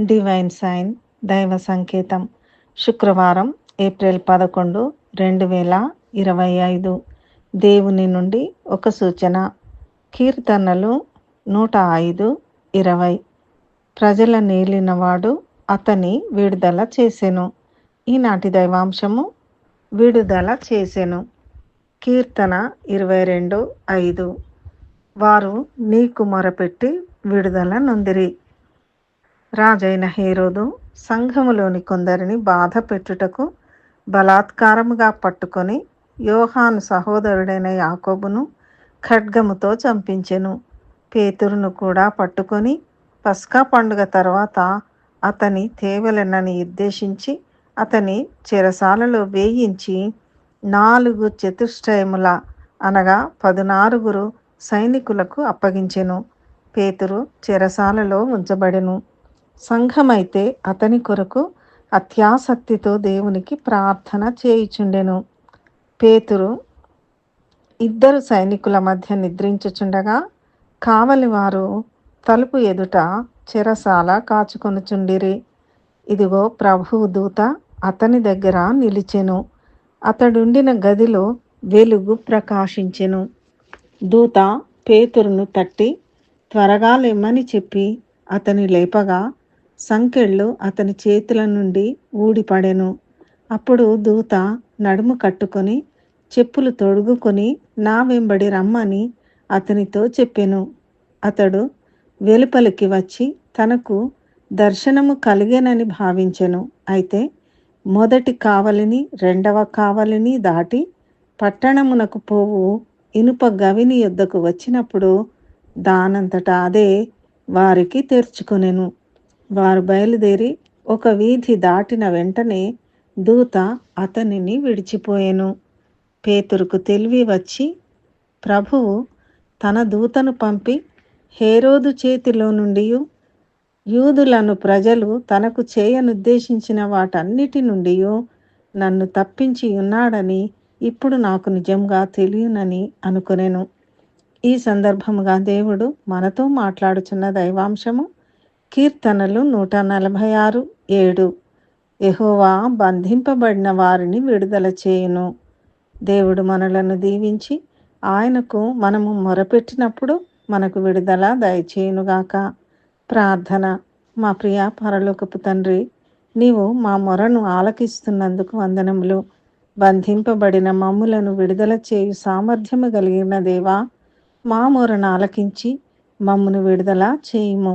Divine sign దైవ సంకేతం. శుక్రవారం ఏప్రిల్ పదకొండు రెండు వేల ఇరవై ఐదు. దేవుని నుండి ఒక సూచన. కీర్తనలు నూట ఐదు ఇరవై. ప్రజల నేలినవాడు అతని విడుదల చేసెను. ఈనాటి దైవాంశము విడుదల చేసెను. కీర్తన ఇరవై రెండు ఐదు. వారు నీకు మొరపెట్టి విడుదల నొందిరి. రాజైన హేరోదు సంఘములోని కొందరిని బాధ పెట్టుటకు బలాత్కారముగా పట్టుకొని యోహాను సహోదరుడైన యాకోబును ఖడ్గముతో చంపించెను. పేతురును కూడా పట్టుకొని పస్కా పండుగ తర్వాత అతని తేవలనని ఉద్దేశించి అతని చెరసాలలో వేయించి నాలుగు చతుష్టయముల అనగా పదునారుగురు సైనికులకు అప్పగించెను. పేతురు చెరసాలలో ఉంచబడెను. సంఘమైతే అతని కొరకు అత్యాసక్తితో దేవునికి ప్రార్థన చేయుచుండెను. పేతురు ఇద్దరు సైనికుల మధ్య నిద్రించుచుండగా కావలివారు తలుపు ఎదుట చెరసాల కాచుకొనుచుండిరి. ఇదిగో ప్రభువు దూత అతని దగ్గర నిలిచెను. అతడుండిన గదిలో వెలుగు ప్రకాశించెను. దూత పేతురును తట్టి త్వరగా లెమ్మని చెప్పి అతని లేపగా సంకెళ్ళు అతని చేతుల నుండి ఊడిపడెను. అప్పుడు దూత నడుము కట్టుకొని చెప్పులు తొడుగుకొని నా వెంబడి రమ్మని అతనితో చెప్పెను. అతడు వెలుపలికి వచ్చి తనకు దర్శనము కలిగేనని భావించెను. అయితే మొదటి కావలిని రెండవ కావలిని దాటి పట్టణమునకు పోవు ఇనుప గవిని యొద్దకు వచ్చినప్పుడు దానంతటా అదే వారికి తెరుచుకొనెను. వారు బయలుదేరి ఒక వీధి దాటిన వెంటనే దూత అతనిని విడిచిపోయెను. పేతురుకు తెలివి వచ్చి ప్రభువు తన దూతను పంపి హేరోదు చేతిలో నుండి యూదులను ప్రజలు తనకు చేయనుద్దేశించిన వాటన్నిటి నుండి నన్ను తప్పించి ఉన్నాడని ఇప్పుడు నాకు నిజంగా తెలియనని అనుకునేను. ఈ సందర్భముగా దేవుడు మనతో మాట్లాడుచున్న దైవాంశము కీర్తనలు నూట నలభై ఆరు ఏడు. ఎహోవా బంధింపబడిన వారిని విడుదల చేయును. దేవుడు మనలను దీవించి ఆయనకు మనము మొరపెట్టినప్పుడు మనకు విడుదల దయచేయునుగాక ప్రార్థన. మా ప్రియ పరలోకపు తండ్రి నీవు మా మొరను ఆలకిస్తున్నందుకు వందనములు. బంధింపబడిన మమ్ములను విడుదల చేయు సామర్థ్యము కలిగిన దేవా మా మొరను ఆలకించి మమ్మును విడుదల చేయుము.